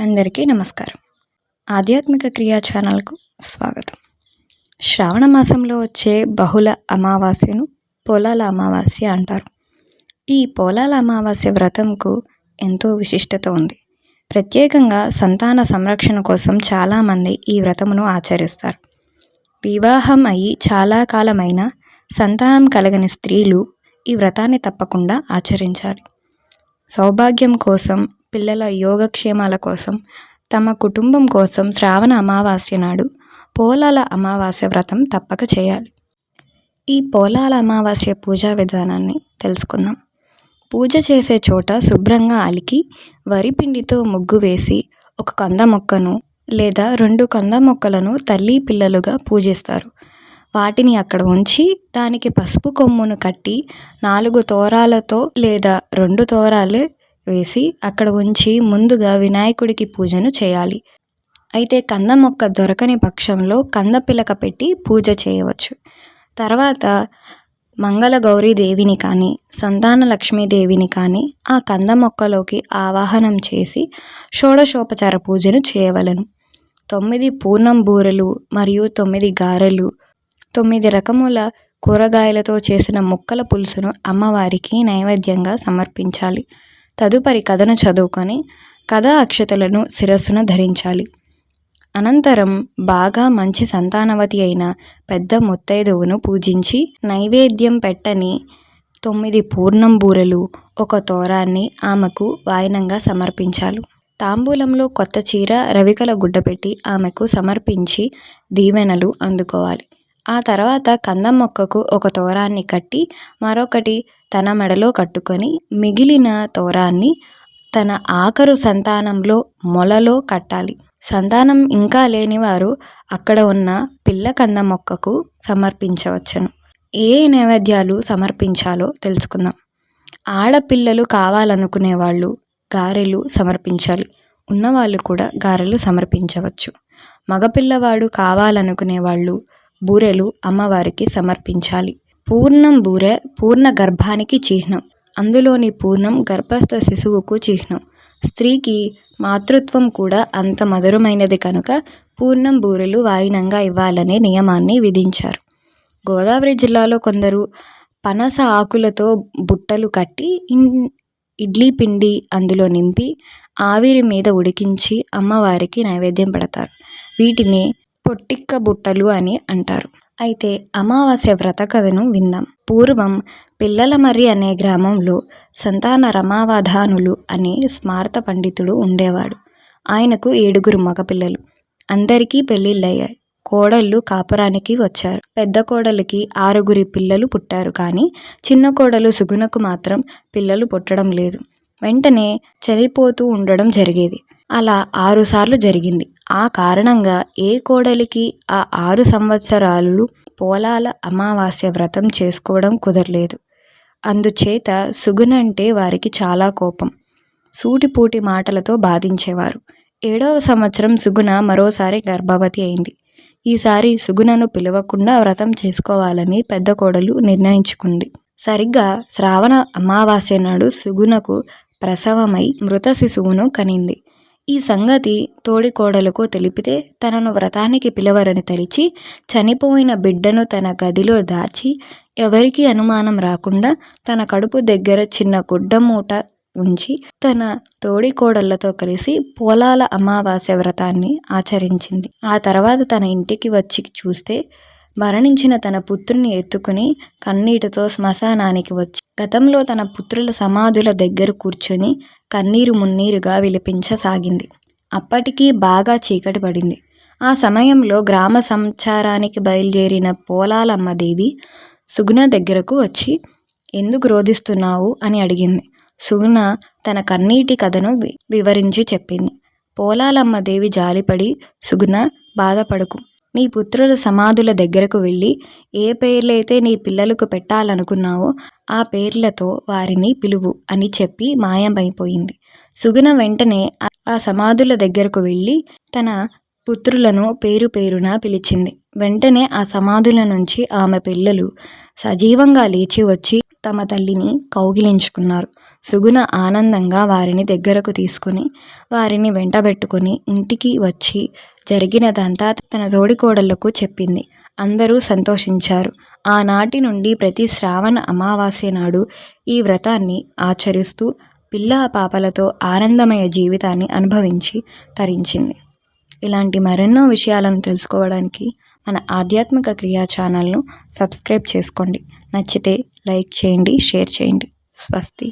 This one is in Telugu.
అందరికీ నమస్కారం. ఆధ్యాత్మిక క్రియా ఛానల్కు స్వాగతం. శ్రావణ మాసంలో వచ్చే బహుళ అమావాస్యను పోలాల అమావాస్య అంటారు. ఈ పోలాల అమావాస్య వ్రతంకు ఎంతో విశిష్టత ఉంది. ప్రత్యేకంగా సంతాన సంరక్షణ కోసం చాలామంది ఈ వ్రతమును ఆచరిస్తారు. వివాహం అయి చాలా కాలమైన సంతానం కలగని స్త్రీలు ఈ వ్రతాన్ని తప్పకుండా ఆచరించాలి. సౌభాగ్యం కోసం పిల్లల యోగక్షేమాల కోసం తమ కుటుంబం కోసం శ్రావణ అమావాస్య నాడు పోలాల అమావాస్య వ్రతం తప్పక చేయాలి. ఈ పోలాల అమావాస్య పూజా విధానాన్ని తెలుసుకుందాం. పూజ చేసే చోట శుభ్రంగా అలికి వరిపిండితో ముగ్గు వేసి ఒక కంద మొక్కను లేదా రెండు కంద మొక్కలను తల్లి పిల్లలుగా పూజిస్తారు. వాటిని అక్కడ ఉంచి దానికి పసుపు కొమ్మును కట్టి నాలుగు తోరాలతో లేదా రెండు తోరాలు వేసి అక్కడ ఉంచి ముందుగా వినాయకుడికి పూజను చేయాలి. అయితే కంద మొక్క దొరకని పక్షంలో కంద పిలక పెట్టి పూజ చేయవచ్చు. తర్వాత మంగళ దేవిని కానీ సంతాన లక్ష్మీదేవిని కానీ ఆ కంద మొక్కలోకి ఆవాహనం చేసి షోడశోపచార పూజను చేయవలను. తొమ్మిది పూర్ణం బూరెలు మరియు తొమ్మిది గారెలు తొమ్మిది రకముల కూరగాయలతో చేసిన ముక్కల పులుసును అమ్మవారికి నైవేద్యంగా సమర్పించాలి. తదుపరి కథను చదువుకొని కథ అక్షతలను శిరస్సున ధరించాలి. అనంతరం బాగా మంచి సంతానవతి అయిన పెద్ద ముత్తైదువును పూజించి నైవేద్యం పెట్టని తొమ్మిది పూర్ణం బూరెలు ఒక తోరాన్ని ఆమెకు వాయనంగా సమర్పించాలి. తాంబూలంలో కొత్త చీర రవికల గుడ్డ పెట్టి ఆమెకు సమర్పించి దీవెనలు అందుకోవాలి. ఆ తర్వాత కందం మొక్కకు ఒక తోరాన్ని కట్టి మరొకటి తన మెడలో కట్టుకొని మిగిలిన తోరాన్ని తన ఆఖరు సంతానంలో మొలలో కట్టాలి. సంతానం ఇంకా లేనివారు అక్కడ ఉన్న పిల్ల కంద మొక్కకు సమర్పించవచ్చును. ఏ నైవేద్యాలు సమర్పించాలో తెలుసుకుందాం. ఆడపిల్లలు కావాలనుకునే వాళ్ళు గారెలు సమర్పించాలి. ఉన్నవాళ్ళు కూడా గారెలు సమర్పించవచ్చు. మగపిల్లవాడు కావాలనుకునే వాళ్ళు బూరెలు అమ్మవారికి సమర్పించాలి. పూర్ణం బూరె పూర్ణ గర్భానికి చిహ్నం. అందులోని పూర్ణం గర్భస్థ శిశువుకు చిహ్నం. స్త్రీకి మాతృత్వం కూడా అంత మధురమైనది కనుక పూర్ణం బూరెలు వాయినంగా ఇవ్వాలనే నియమాన్ని విధించారు. గోదావరి జిల్లాలో కొందరు పనస ఆకులతో బుట్టలు కట్టి ఇడ్లీ పిండి అందులో నింపి ఆవిరి మీద ఉడికించి అమ్మవారికి నైవేద్యం పెడతారు. వీటిని పొట్టిక్క బుట్టలు అని అంటారు. అయితే అమావాస్య వ్రత కథను విందాం. పూర్వం పిల్లలమర్రి అనే గ్రామంలో సంతాన రమావధానులు అనే స్మార్త పండితుడు ఉండేవాడు. ఆయనకు ఏడుగురు మగపిల్లలు. అందరికీ పెళ్ళిళ్ళయ్యాయి. కోడళ్ళు కాపురానికి వచ్చారు. పెద్ద కోడలికి ఆరుగురి పిల్లలు పుట్టారు కానీ చిన్న కోడలు సుగుణకు మాత్రం పిల్లలు పుట్టడం లేదు. వెంటనే చనిపోతూ ఉండడం జరిగేది. అలా ఆరుసార్లు జరిగింది. ఆ కారణంగా ఏ కోడలికి ఆ ఆరు సంవత్సరాలు పోలాల అమావాస్య వ్రతం చేసుకోవడం కుదరలేదు. అందుచేత సుగునంటే వారికి చాలా కోపం. సూటిపూటి మాటలతో బాధించేవారు. ఏడవ సంవత్సరం సుగుణ మరోసారి గర్భవతి అయింది. ఈసారి సుగుణను పిలవకుండా వ్రతం చేసుకోవాలని పెద్ద కోడలు నిర్ణయించుకుంది. సరిగ్గా శ్రావణ అమావాస్య నాడు సుగుణకు ప్రసవమై మృత శిశువును కనింది. ఈ సంగతి తోడికోడలకు తెలిపితే తనను వ్రతానికి పిలవరని తలిచి చనిపోయిన బిడ్డను తన గదిలో దాచి ఎవరికీ అనుమానం రాకుండా తన కడుపు దగ్గర చిన్న గుడ్డ మూట ఉంచి తన తోడికోడళ్ళతో కలిసి పోలాల అమావాస్య వ్రతాన్ని ఆచరించింది. ఆ తర్వాత తన ఇంటికి వచ్చి చూస్తే మరణించిన తన పుత్రుని ఎత్తుకుని కన్నీటితో శ్మశానానికి వచ్చి గతంలో తన పుత్రుల సమాధుల దగ్గర కూర్చొని కన్నీరు మున్నీరుగా విలిపించసాగింది. అప్పటికీ బాగా చీకటి పడింది. ఆ సమయంలో గ్రామ సంచారానికి బయలుదేరిన పోలాలమ్మదేవి సుగుణ దగ్గరకు వచ్చి ఎందుకు రోధిస్తున్నావు? అని అడిగింది. సుగుణ తన కన్నీటి కథను వివరించి చెప్పింది. పోలాలమ్మదేవి జాలిపడి సుగుణ బాధపడుకు. నీ పుత్రుల సమాధుల దగ్గరకు వెళ్ళి ఏ పేర్లైతే నీ పిల్లలకు పెట్టాలనుకున్నావో ఆ పేర్లతో వారిని పిలువు అని చెప్పి మాయమైపోయింది. సుగుణ వెంటనే ఆ సమాధుల దగ్గరకు వెళ్ళి తన పుత్రులను పేరు పేరున పిలిచింది. వెంటనే ఆ సమాధుల నుంచి ఆమె పిల్లలు సజీవంగా లేచి వచ్చి తమ తల్లిని కౌగిలించుకున్నారు. సుగుణ ఆనందంగా వారిని దగ్గరకు తీసుకుని వారిని వెంటబెట్టుకుని ఇంటికి వచ్చి జరిగినదంతా తన తోడికోడళ్ళకు చెప్పింది. అందరూ సంతోషించారు. ఆనాటి నుండి ప్రతి శ్రావణ అమావాస్య నాడు ఈ వ్రతాన్ని ఆచరిస్తూ పిల్లా పాపలతో ఆనందమయ జీవితాన్ని అనుభవించి తరించింది. ఇలాంటి మరెన్నో విషయాలను తెలుసుకోవడానికి మన ఆధ్యాత్మిక క్రియా ఛానల్ను సబ్స్క్రైబ్ చేసుకోండి. నచ్చితే లైక్ చేయండి షేర్ చేయండి. స్వస్తి.